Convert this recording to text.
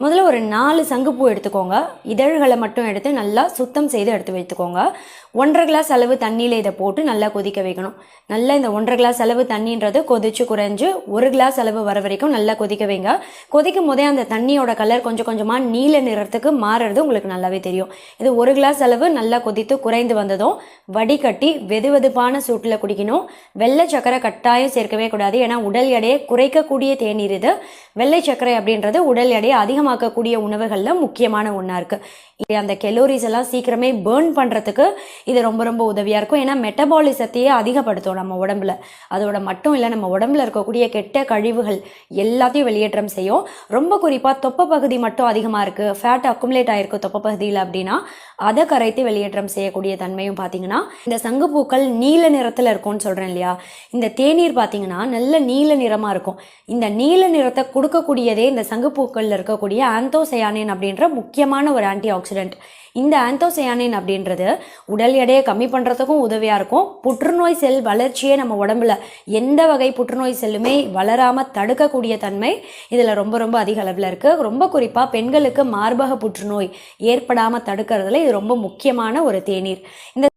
முதல்ல ஒரு நாலு சங்குப்பூ எடுத்துக்கோங்க. இதழ்களை மட்டும் எடுத்து நல்லா சுத்தம் செய்து எடுத்து வைத்துக்கோங்க. ஒன்றரை கிளாஸ் அளவு தண்ணியில் இதை போட்டு நல்லா கொதிக்க வைக்கணும். நல்லா இந்த ஒன்றரை கிளாஸ் அளவு தண்ணின்றது கொதிச்சு குறைஞ்சு ஒரு கிளாஸ் அளவு வர வரைக்கும் நல்லா கொதிக்க வைங்க. கொதிக்கும் போதே அந்த தண்ணியோட கலர் கொஞ்சம் கொஞ்சமாக நீல நிறத்துக்கு மாறுறது உங்களுக்கு நல்லாவே தெரியும். இது ஒரு கிளாஸ் அளவு நல்லா கொதித்து குறைந்து வந்ததும் வடிகட்டி வெது வெதுப்பான சூட்டில் குடிக்கணும். வெள்ளை சக்கரை கட்டாயம் சேர்க்கவே கூடாது. ஏன்னா உடல் எடையை குறைக்கக்கூடிய தேநீர் இது. வெள்ளை சக்கரை அப்படின்றது உடல் எடையை அதிகமாக்கக்கூடிய உணவுகளில் முக்கியமான ஒன்றா இருக்குது அந்த கெலோரிஸ் எல்லாம் சீக்கிரமே பேர்ன் பண்ணுறதுக்கு இது ரொம்ப ரொம்ப உதவியாக இருக்கும். ஏன்னா மெட்டபாலிசத்தையே அதிகப்படுத்தும் நம்ம உடம்புல. அதோட மட்டும் இல்லை நம்ம உடம்புல இருக்கக்கூடிய கெட்ட கழிவுகள் எல்லாத்தையும் வெளியேற்றம் செய்யும். ரொம்ப குறிப்பாக தொப்பை பகுதி மட்டும் அதிகமாக இருக்குது ஃபேட் அக்குமுலேட் ஆகிருக்கு தொப்பை பகுதியில் அப்படின்னா அதை கரைத்து வெளியேற்றம் செய்யக்கூடிய தன்மையும் பார்த்தீங்கன்னா இந்த சங்குப்பூக்கள் நீல நிறத்தில் இருக்கும்னு சொல்கிறேன் இல்லையா? இந்த தேநீர் பார்த்தீங்கன்னா நல்ல நீல நிறமாக இருக்கும். இந்த நீல நிறத்தை கொடுக்கக்கூடியதே இந்த சங்குப்பூக்களில் இருக்கக்கூடிய இருக்கக்கூடிய ஆந்தோசயானின் அப்படின்ற முக்கியமான ஒரு ஆன்டி ஆக்சிடென்ட் இந்த ஆந்தோசயானின் அப்படின்றது உடல் எடையை கம்மி பண்ணுறதுக்கும் உதவியாக இருக்கும். புற்றுநோய் செல் வளர்ச்சியே நம்ம உடம்புல எந்த வகை புற்றுநோய் செல்லுமே வளராமல் தடுக்கக்கூடிய தன்மை இதில் ரொம்ப ரொம்ப அதிக அளவில் இருக்குது ரொம்ப குறிப்பாக பெண்களுக்கு மார்பக புற்றுநோய் ஏற்படாமல் தடுக்கிறதுல இது ரொம்ப முக்கியமான ஒரு தேநீர். இந்த